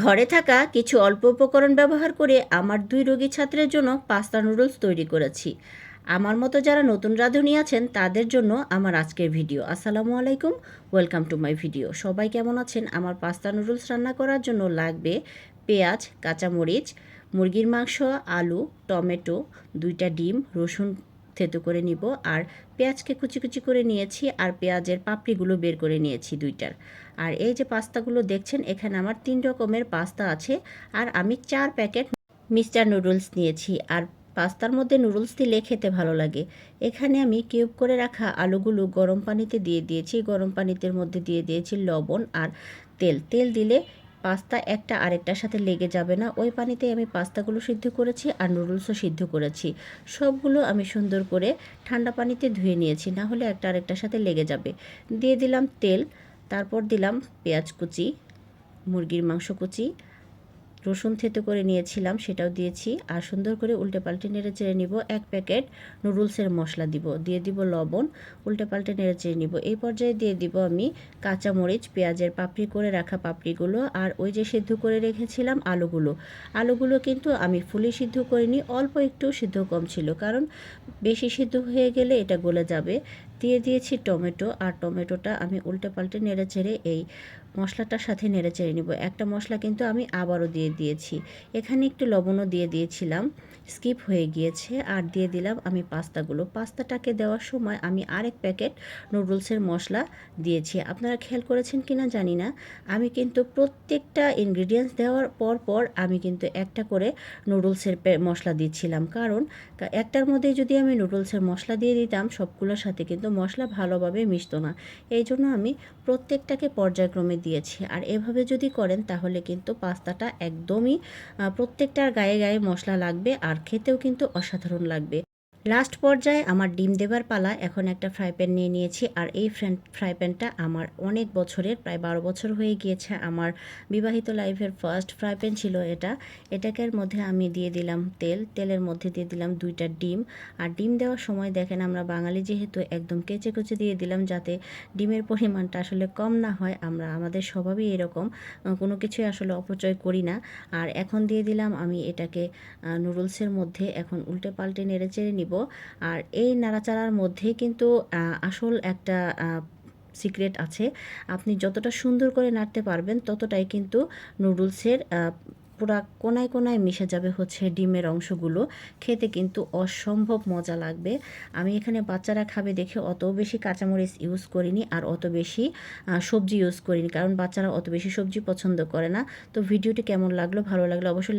ঘরে থাকা কিছু অল্প উপকরণ ব্যবহার করে আমার দুই রোগী ছাত্রের জন্য পাস্তা নুডলস তৈরি করেছি। আমার মতো যারা নতুন রাঁধুনি আছেন, তাদের জন্য আমার আজকের ভিডিও। আসসালামু আলাইকুম, ওয়েলকাম টু মাই ভিডিও। সবাই কেমন আছেন? আমার পাস্তা নুডলস রান্না করার জন্য লাগবে পেঁয়াজ, কাঁচামরিচ, মুরগির মাংস, আলু, টমেটো, দুইটা ডিম, রসুন থেতো করে নিব। আর পেঁয়াজকে কুচি কুচি করে নিয়েছি আর পেঁয়াজের পাপড়িগুলো বের করে নিয়েছি দুইটার। আর এই যে পাস্তাগুলো দেখছেন, এখানে আমার তিন রকমের পাস্তা আছে। আর আমি চার প্যাকেট মিস্টার নুডলস নিয়েছি। আর পাস্তার মধ্যে নুডলস দিলে খেতে ভালো লাগে। এখানে আমি কিউব করে রাখা আলুগুলো গরম পানিতে দিয়ে দিয়েছি। গরম পানিতে মধ্যে দিয়ে দিয়েছি লবণ আর তেল। তেল দিলে পাস্তা একটা আরেকটার সাথে লেগে যাবে না। ওই পানিতে আমি পাস্তাগুলো সিদ্ধ করেছি আর নুডলসও সিদ্ধ করেছি। সবগুলো আমি সুন্দর করে ঠান্ডা পানিতে ধুয়ে নিয়েছি, না হলে একটা আরেকটার সাথে লেগে যাবে। দিয়ে দিলাম তেল, তারপর দিলাম পেঁয়াজ কুচি, মুরগির মাংস কুচি রসুন থেতো করে নিয়েছিলাম, সেটাও দিয়েছি। আর সুন্দর করে উল্টে পাল্টে নেড়ে চেড়ে নিব। এক প্যাকেট নুডলসের মশলা দিব, দিয়ে দিব লবণ। উল্টে পাল্টে নেড়ে চেড়ে নিব। এই পর্যায়ে দিয়ে দিব আমি কাঁচা মরিচ পেঁয়াজের পাপড়ি করে রাখা পাপড়িগুলো। আর ওই যে সিদ্ধ করে রেখেছিলাম আলুগুলো। আলুগুলো কিন্তু আমি ফুলি সিদ্ধ করিনি, অল্প একটু সিদ্ধ কম ছিল। কারণ বেশি সিদ্ধ হয়ে গেলে এটা গলে যাবে। দিয়ে দিয়েছি টমেটো, আর টমেটোটা আমি উল্টে পাল্টে নেড়ে চেড়ে এই মশলাটার সাথে নেড়ে চেড়ে নিব। একটা মশলা কিন্তু আমি আবারও দিয়ে দিয়েছি। এখানে একটু লবণও দিয়ে দিয়েছিলাম, স্কিপ হয়ে গিয়েছে, আর দিয়ে দিলাম আমি পাস্তাগুলো। পাস্তাটাকে দেওয়ার সময় আমি আরেক প্যাকেট নুডলসের মশলা দিয়েছি। আপনারা খেয়াল করেছেন কি না জানি না। আমি কিন্তু প্রত্যেকটা ইনগ্রিডিয়েন্টস দেওয়ার পর পর আমি কিন্তু একটা করে নুডলসের মশলা দিচ্ছিলাম। কারণ একটার মধ্যে যদি আমি নুডলসের মশলা দিয়ে দিতাম, সবগুলোর সাথে কিন্তু মশলা ভালোভাবে মিশতো না। এই জন্য আমি প্রত্যেকটাকে পর্যায়ক্রমে দিয়েছি। আর এভাবে যদি করেন, তাহলে কিন্তু পাস্তাটা একদমই প্রত্যেকটার গায়ে গায়ে মশলা লাগবে, আর খেতেও কিন্তু অসাধারণ লাগবে। লাস্ট পর্যায়ে আমার ডিম দেবার পালা এখন একটা ফ্রাই প্যান নিয়ে নিয়েছি আর এই ফ্রাই প্যানটা আমার অনেক বছরের, প্রায় বারো বছর হয়ে গিয়েছে আমার বিবাহিত লাইফের ফার্স্ট ফ্রাই প্যান ছিল এটা। এটাকের মধ্যে আমি দিয়ে দিলাম তেল, তেলের মধ্যে দিয়ে দিলাম দুইটা ডিম। আর ডিম দেওয়ার সময় দেখেন আমরা বাঙালি যেহেতু একদম কেচে কুচে দিয়ে দিলাম যাতে ডিমের পরিমাণটা আসলে কম না হয়, আমরা, আমাদের স্বভাবই এরকম কোনো কিছুই আসলে অপচয় করি না। আর এখন দিয়ে দিলাম আমি এটাকে নুডলসের মধ্যে এখন উল্টে পাল্টে নেড়ে চেড়ে নিব। আর এই নাড়াচাড়ার মধ্যে কিন্তু আসল একটা সিক্রেট আছে। আপনি যতটা সুন্দর করে নাড়তে পারবেন, ততটাই কিন্তু নুডলসের পুরা কোনায় কোনায় মিশে যাবে হচ্ছে ডিমের অংশগুলো। খেতে কিন্তু অসম্ভব মজা লাগবে। আমি এখানে বাচ্চারা খাবে দেখে অত বেশি কাঁচামরিচ ইউজ করিনি আর অত বেশি সবজি ইউজ করিনি। কারণ বাচ্চারা অত বেশি সবজি পছন্দ করে না। তো ভিডিওটি কেমন লাগল, ভালো লাগল অবশ্যই